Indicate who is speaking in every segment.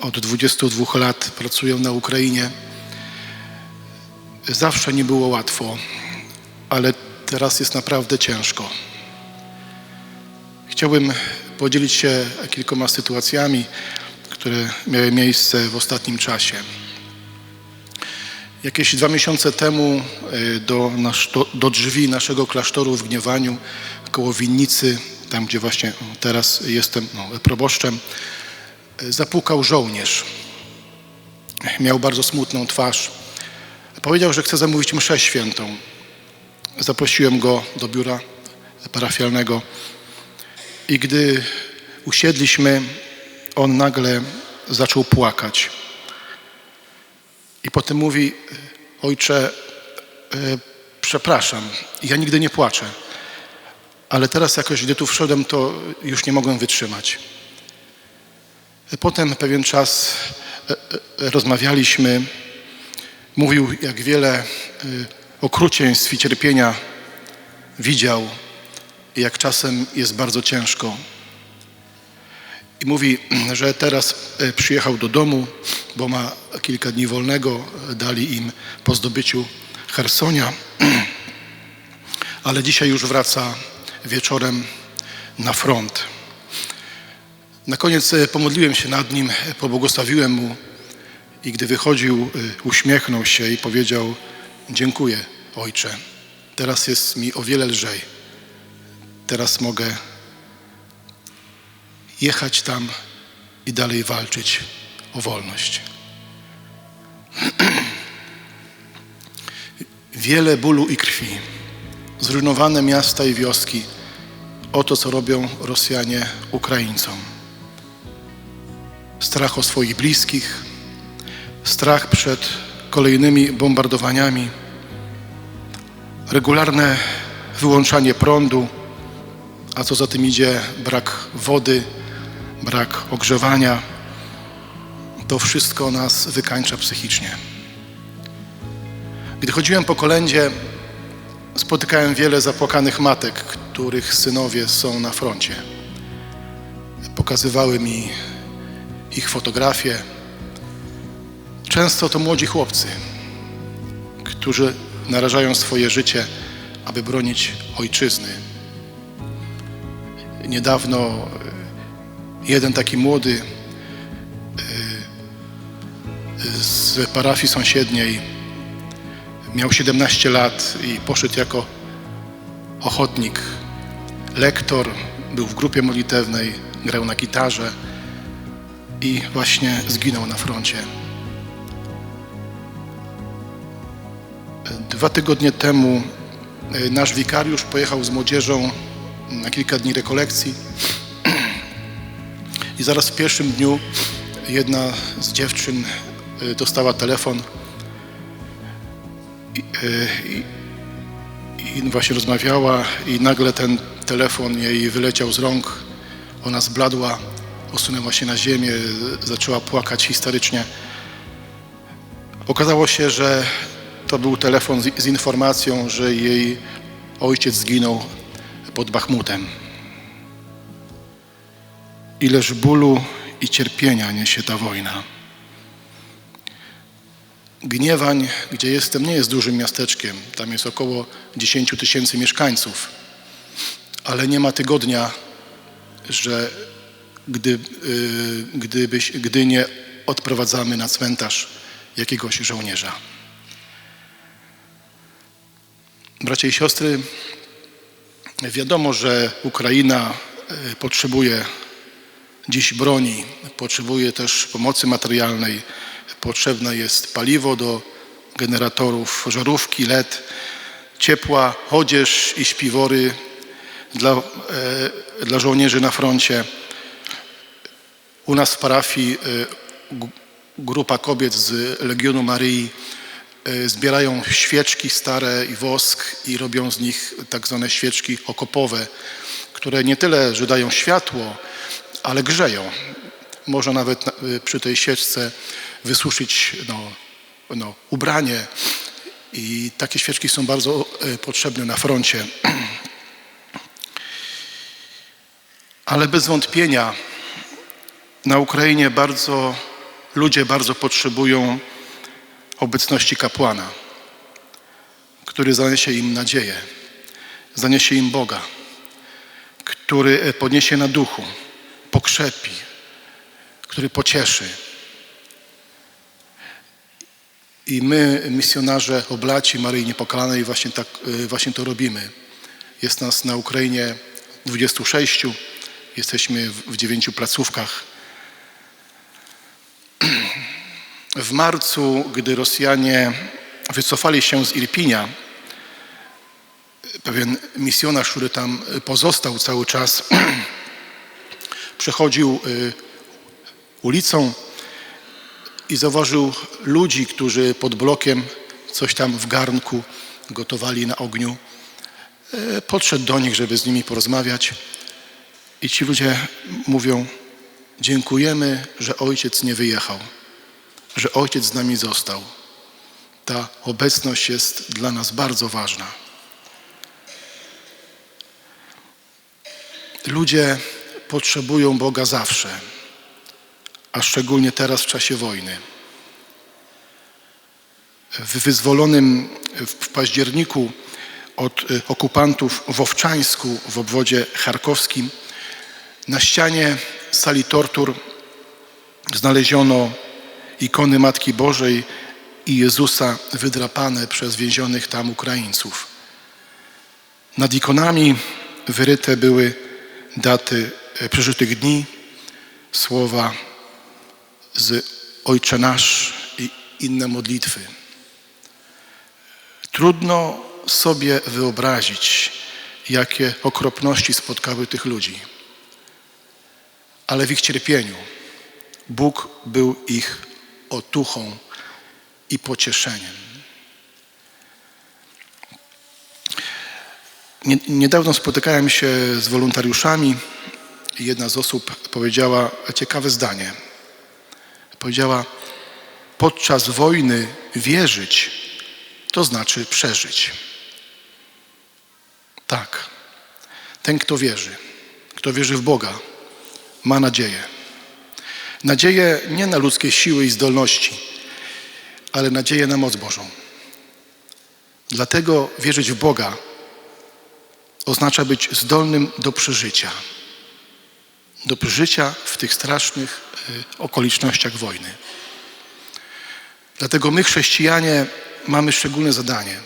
Speaker 1: od 22 lat pracuję na Ukrainie. Zawsze nie było łatwo, ale teraz jest naprawdę ciężko. Chciałbym podzielić się kilkoma sytuacjami, które miały miejsce w ostatnim czasie. Jakieś dwa miesiące temu y, do, nasz, do, do drzwi naszego klasztoru w Gniewaniu, koło winnicy, tam gdzie właśnie teraz jestem no, proboszczem, zapukał żołnierz. Miał bardzo smutną twarz. Powiedział, że chce zamówić mszę świętą. Zaprosiłem go do biura parafialnego i gdy usiedliśmy, on nagle zaczął płakać. I potem mówi, ojcze, e, przepraszam, ja nigdy nie płaczę, ale teraz jakoś, gdy tu wszedłem, to już nie mogłem wytrzymać. Potem pewien czas e, e, rozmawialiśmy, mówił, jak wiele okrucieństw i cierpienia widział jak czasem jest bardzo ciężko. I mówi, że teraz e, przyjechał do domu, bo ma kilka dni wolnego, dali im po zdobyciu Hersonia, ale dzisiaj już wraca wieczorem na front. Na koniec e, pomodliłem się nad nim, pobłogosławiłem mu i gdy wychodził, e, uśmiechnął się i powiedział: Dziękuję, ojcze. Teraz jest mi o wiele lżej. Teraz mogę jechać tam i dalej walczyć o wolność. Wiele bólu i krwi, zrujnowane miasta i wioski. Oto co robią Rosjanie Ukraińcom. Strach o swoich bliskich, strach przed kolejnymi bombardowaniami, regularne wyłączanie prądu, a co za tym idzie brak wody, brak ogrzewania, to wszystko nas wykańcza psychicznie. Gdy chodziłem po kolędzie, spotykałem wiele zapłakanych matek, których synowie są na froncie. Pokazywały mi ich fotografie. Często to młodzi chłopcy, którzy narażają swoje życie, aby bronić ojczyzny. Niedawno jeden taki młody y, z parafii sąsiedniej miał 17 lat i poszedł jako ochotnik. Lektor, był w grupie modlitewnej, grał na gitarze i właśnie zginął na froncie. Dwa tygodnie temu y, nasz wikariusz pojechał z młodzieżą na kilka dni rekolekcji i zaraz w pierwszym dniu jedna z dziewczyn y, dostała telefon i, y, i, i właśnie rozmawiała i nagle ten telefon jej wyleciał z rąk. Ona zbladła, osunęła się na ziemię, zaczęła płakać historycznie. Okazało się, że to był telefon z, z informacją, że jej ojciec zginął pod Bachmutem. Ileż bólu i cierpienia niesie ta wojna. Gniewań, gdzie jestem, nie jest dużym miasteczkiem. Tam jest około 10 tysięcy mieszkańców. Ale nie ma tygodnia, że gdy, yy, gdybyś, gdy nie odprowadzamy na cmentarz jakiegoś żołnierza. Bracia i siostry, wiadomo, że Ukraina y, potrzebuje dziś broni, potrzebuje też pomocy materialnej, potrzebne jest paliwo do generatorów, żarówki, LED, ciepła, odzież i śpiwory dla, e, dla żołnierzy na froncie. U nas w parafii e, grupa kobiet z Legionu Maryi e, zbierają świeczki stare i wosk i robią z nich tak zwane świeczki okopowe, które nie tyle, że dają światło, ale grzeją. Można nawet y, przy tej świeczce wysuszyć no, no, ubranie i takie świeczki są bardzo y, potrzebne na froncie. Ale bez wątpienia na Ukrainie bardzo ludzie bardzo potrzebują obecności kapłana, który zaniesie im nadzieję, zaniesie im Boga, który podniesie na duchu, pokrzepi, który pocieszy. I my, misjonarze oblaci Maryi Niepokalanej, właśnie, tak, właśnie to robimy. Jest nas na Ukrainie 26, jesteśmy w dziewięciu placówkach. W marcu, gdy Rosjanie wycofali się z Irpinia, pewien misjonarz, który tam pozostał cały czas, przechodził y, ulicą i zauważył ludzi, którzy pod blokiem coś tam w garnku gotowali na ogniu. Y, podszedł do nich, żeby z nimi porozmawiać. I ci ludzie mówią: Dziękujemy, że ojciec nie wyjechał, że ojciec z nami został. Ta obecność jest dla nas bardzo ważna. Ludzie potrzebują Boga zawsze, a szczególnie teraz w czasie wojny. W wyzwolonym w październiku od y, okupantów w Owczańsku w obwodzie charkowskim na ścianie sali tortur znaleziono ikony Matki Bożej i Jezusa wydrapane przez więzionych tam Ukraińców. Nad ikonami wyryte były daty e, przeżytych dni, słowa z Ojcze Nasz i inne modlitwy. Trudno sobie wyobrazić, jakie okropności spotkały tych ludzi. Ale w ich cierpieniu Bóg był ich otuchą i pocieszeniem. Niedawno spotykałem się z wolontariuszami i jedna z osób powiedziała ciekawe zdanie. Powiedziała: Podczas wojny wierzyć to znaczy przeżyć. Tak. Ten, kto wierzy, kto wierzy w Boga, ma nadzieję. Nadzieję nie na ludzkie siły i zdolności, ale nadzieję na moc Bożą. Dlatego wierzyć w Boga oznacza być zdolnym do przeżycia. Do przeżycia w tych strasznych y, okolicznościach wojny. Dlatego my, chrześcijanie, mamy szczególne zadanie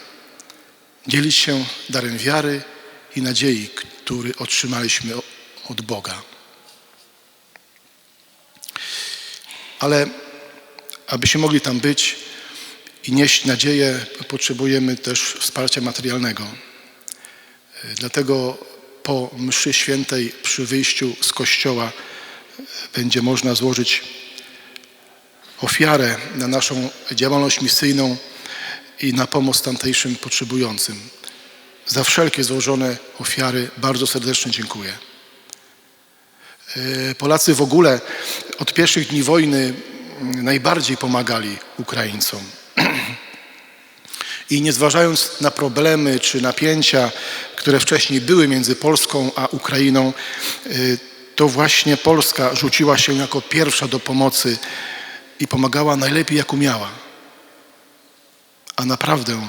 Speaker 1: dzielić się darem wiary i nadziei, który otrzymaliśmy od Boga. Ale abyśmy mogli tam być i nieść nadzieję, potrzebujemy też wsparcia materialnego. Dlatego po mszy świętej przy wyjściu z kościoła będzie można złożyć ofiarę na naszą działalność misyjną i na pomoc tamtejszym potrzebującym. Za wszelkie złożone ofiary bardzo serdecznie dziękuję. E, Polacy w ogóle od pierwszych dni wojny najbardziej pomagali Ukraińcom. I nie zważając na problemy czy napięcia, które wcześniej były między Polską a Ukrainą, y, to właśnie Polska rzuciła się jako pierwsza do pomocy i pomagała najlepiej jak umiała. A naprawdę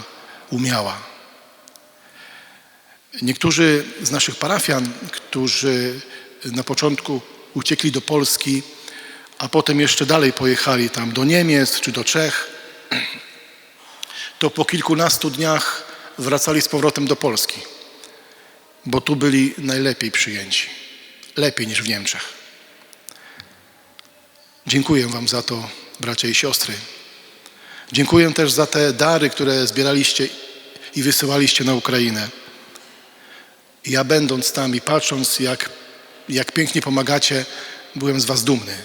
Speaker 1: umiała. Niektórzy z naszych parafian, którzy na początku uciekli do Polski, a potem jeszcze dalej pojechali tam do Niemiec czy do Czech, to po kilkunastu dniach wracali z powrotem do Polski, bo tu byli najlepiej przyjęci. Lepiej niż w Niemczech. Dziękuję Wam za to, bracia i siostry. Dziękuję też za te dary, które zbieraliście i wysyłaliście na Ukrainę. Ja będąc tam i patrząc, jak, jak pięknie pomagacie, byłem z Was dumny.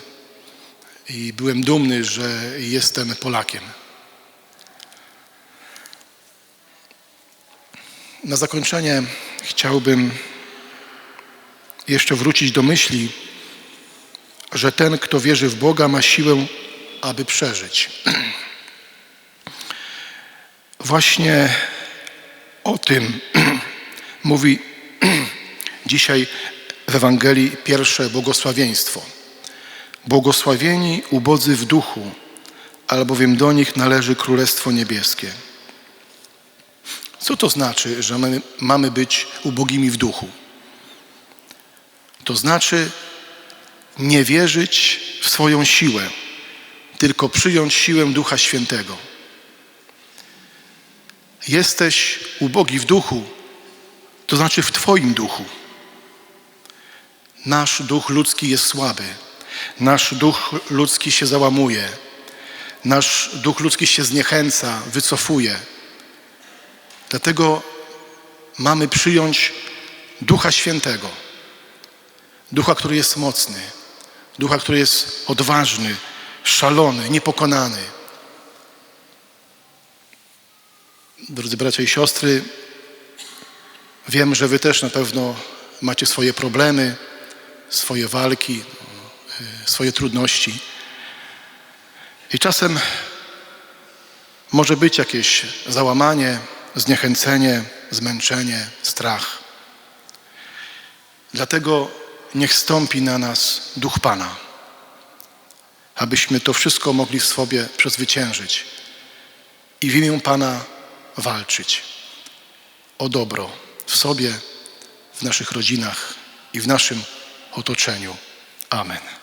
Speaker 1: I byłem dumny, że jestem Polakiem. Na zakończenie chciałbym jeszcze wrócić do myśli, że ten, kto wierzy w Boga, ma siłę, aby przeżyć. Właśnie o tym mówi dzisiaj w Ewangelii pierwsze błogosławieństwo. Błogosławieni ubodzy w duchu, albowiem do nich należy Królestwo Niebieskie. Co to znaczy, że my mamy być ubogimi w duchu? To znaczy nie wierzyć w swoją siłę, tylko przyjąć siłę Ducha Świętego. Jesteś ubogi w duchu, to znaczy w Twoim duchu. Nasz duch ludzki jest słaby, nasz duch ludzki się załamuje, nasz duch ludzki się zniechęca, wycofuje. Dlatego mamy przyjąć Ducha Świętego, Ducha, który jest mocny, Ducha, który jest odważny, szalony, niepokonany. Drodzy bracia i siostry, wiem, że Wy też na pewno macie swoje problemy, swoje walki, swoje trudności. I czasem może być jakieś załamanie, zniechęcenie, zmęczenie, strach. Dlatego niech stąpi na nas duch Pana, abyśmy to wszystko mogli w sobie przezwyciężyć i w imię Pana walczyć o dobro w sobie, w naszych rodzinach i w naszym otočeniu. Amen.